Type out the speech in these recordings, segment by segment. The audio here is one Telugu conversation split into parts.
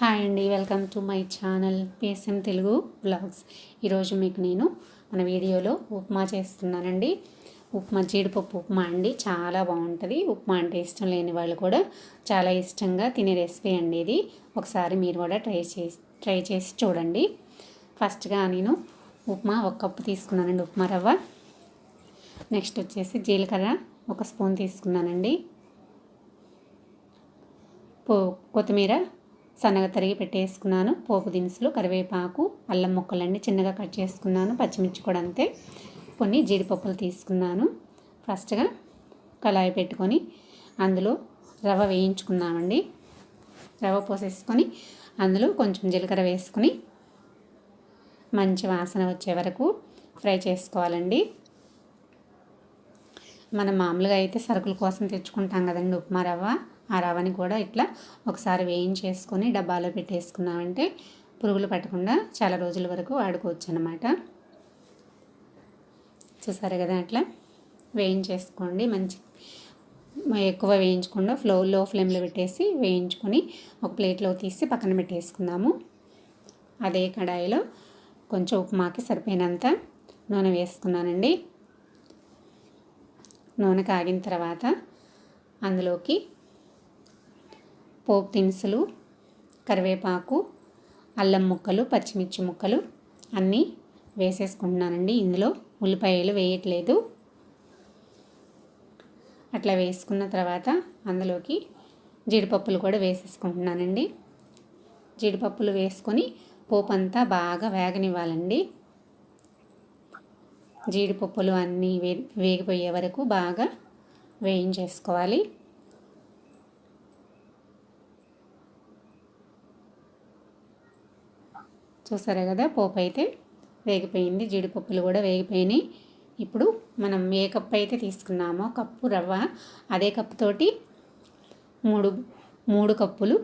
హాయ్ అండి welcome to my channel PSM Telugu blogs. ఈరోజు మీకు నేను మన వీడియోలో ఉప్మా చేస్తున్నానండి. ఉప్మా జీడిపప్పు ఉప్మా అండి. చాలా బాగుంటుంది. ఉప్మా అంటే ఇష్టం లేని వాళ్ళు కూడా చాలా ఇష్టంగా తినే రెసిపీ అండి ఇది. ఒకసారి మీరు కూడా ట్రై చేసి ట్రై చేసి చూడండి. ఫస్ట్గా నేను ఉప్మా ఒక కప్పు తీసుకున్నానండి ఉప్మా రవ్వ. నెక్స్ట్ వచ్చేసి జీలకర్ర ఒక స్పూన్ తీసుకున్నానండి. పో కొత్తిమీర సన్నగా తరిగి పెట్టేసుకున్నాను. పోపు దినుసులు కరివేపాకు అల్లం ముక్కలన్నీ చిన్నగా కట్ చేసుకున్నాను. పచ్చిమిర్చి కూడా అంతే. కొన్ని జీడిపప్పులు తీసుకున్నాను. ఫస్ట్గా కళాయి పెట్టుకొని అందులో రవ్వ వేయించుకున్నామండి. రవ్వ పోసేసుకొని అందులో కొంచెం జీలకర్ర వేసుకొని మంచి వాసన వచ్చే వరకు ఫ్రై చేసుకోవాలండి. మనం మామూలుగా అయితే సరుకుల కోసం తెచ్చుకుంటాం కదండి ఉప్మా రవ్వ. ఆ రవ్వని కూడా ఇట్లా ఒకసారి వేయించేసుకొని డబ్బాలో పెట్టేసుకున్నామంటే పురుగులు పట్టకుండా చాలా రోజుల వరకు వాడుకోవచ్చు అనమాట చూసారు కదా అట్లా? వేయించేసుకోండి. మంచి ఎక్కువ వేయించకుండా ఫ్లో లో ఫ్లేమ్లో పెట్టేసి వేయించుకొని ఒక ప్లేట్లో తీసి పక్కన పెట్టేసుకుందాము. అదే కడాయిలో కొంచెం ఉప్మాకి సరిపోయినంత నూనె వేసుకున్నానండి. నూనె కాగిన తర్వాత అందులోకి పోపు దినుసులు కరివేపాకు అల్లం ముక్కలు పచ్చిమిర్చి ముక్కలు అన్నీ వేసేసుకుంటున్నానండి. ఇందులో ఉల్లిపాయలు వేయట్లేదు. అట్లా వేసుకున్న తర్వాత అందులోకి జీడిపప్పులు కూడా వేసేసుకుంటున్నానండి. జీడిపప్పులు వేసుకొని పోపు అంతా బాగా వేగనివ్వాలండి. జీడిపప్పులు అన్నీ వే వేగిపోయే వరకు బాగా వేయించేసుకోవాలి. చూసారా కదా పోపు అయితే వేగిపోయింది జీడిపప్పులు కూడా వేగిపోయినాయి. ఇప్పుడు మనం ఏ కప్పు అయితే తీసుకున్నామో కప్పు రవ్వ అదే కప్పుతోటి మూడు మూడు కప్పులు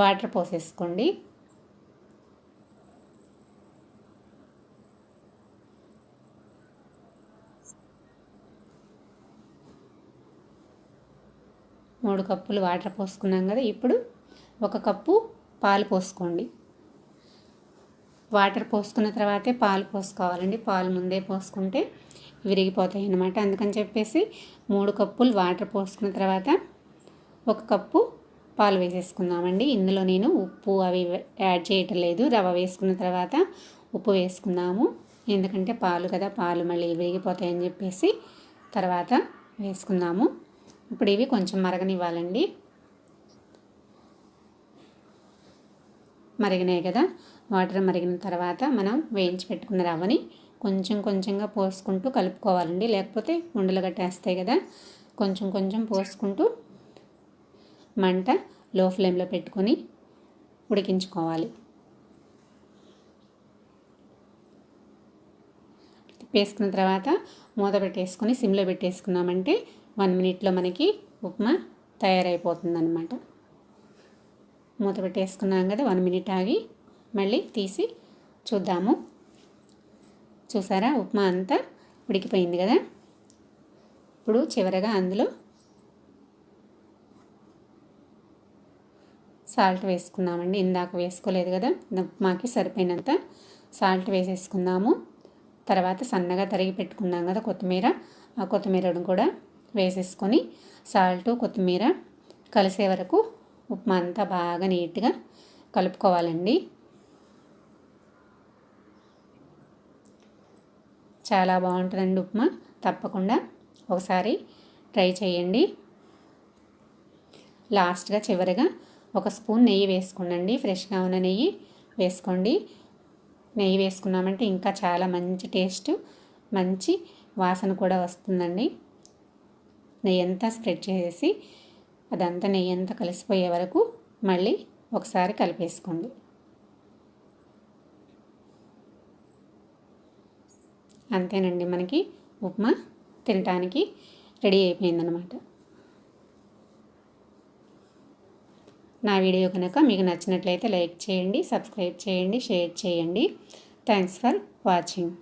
వాటర్ పోసేసుకోండి. మూడు కప్పులు వాటర్ పోసుకున్నాం కదా ఇప్పుడు ఒక కప్పు పాలు పోసుకోండి. వాటర్ పోసుకున్న తర్వాతే పాలు పోసుకోవాలండి. పాలు ముందే పోసుకుంటే విరిగిపోతాయి అన్నమాట. అందుకని చెప్పేసి మూడు కప్పులు వాటర్ పోసుకున్న తర్వాత ఒక కప్పు పాలు వేసేసుకుందామండి. ఇందులో నేను ఉప్పు అవి యాడ్ చేయటం లేదు. రవ వేసుకున్న తర్వాత ఉప్పు వేసుకుందాము. ఎందుకంటే పాలు కదా పాలు మళ్ళీ విరిగిపోతాయని చెప్పేసి తర్వాత వేసుకుందాము. ఇప్పుడు ఇవి కొంచెం మరగనివ్వాలండి. మరిగినాయి కదా. వాటర్ మరిగిన తర్వాత మనం వేయించి పెట్టుకున్న రవ్వని కొంచెం కొంచెంగా పోసుకుంటూ కలుపుకోవాలండి. లేకపోతే ఉండలు కట్టేస్తాయి కదా. కొంచెం కొంచెం పోసుకుంటూ మంట లో ఫ్లేమ్లో పెట్టుకొని ఉడికించుకోవాలి. వేసుకున్న తర్వాత మూత పెట్టేసుకొని సిమ్లో పెట్టేసుకున్నామంటే వన్ మినిట్లో మనకి ఉప్మా తయారైపోతుందనమాట మూత పెట్టేసుకున్నాం కదా వన్ మినిట్ ఆగి మళ్ళీ తీసి చూద్దాము. చూసారా? ఉప్మా అంతా ఉడికిపోయింది కదా? ఇప్పుడు చివరగా అందులో సాల్ట్ వేసుకున్నామండి ఇందాక వేసుకోలేదు కదా ఉప్మాకి సరిపోయినంత సాల్ట్ వేసేసుకుందాము. తర్వాత సన్నగా తరిగి పెట్టుకున్నాం కదా కొత్తిమీర. ఆ కొత్తిమీరను కూడా వేసేసుకొని సాల్ట్ కొత్తిమీర కలిసే వరకు ఉప్మా అంతా బాగా నీట్గా కలుపుకోవాలండి. చాలా బాగుంటుందండి ఉప్మా. తప్పకుండా ఒకసారి ట్రై చేయండి. లాస్ట్గా చివరిగా ఒక స్పూన్ నెయ్యి వేసుకోండి ఫ్రెష్గా ఉన్న నెయ్యి వేసుకోండి. నెయ్యి వేసుకున్నామంటే ఇంకా చాలా మంచి టేస్ట్ మంచి వాసన కూడా వస్తుందండి. నెయ్యి అంతా స్ప్రెడ్ చేసి అదంతా నెయ్యి అంతా కలిసిపోయే వరకు మళ్ళీ ఒకసారి కలిపేసుకోండి. అంతేనండి మనకి ఉప్మా తినటానికి రెడీ అయిపోయిందనమాట నా వీడియో కనుక మీకు నచ్చినట్లయితే లైక్ చేయండి సబ్స్క్రైబ్ చేయండి షేర్ చేయండి. Thanks for watching.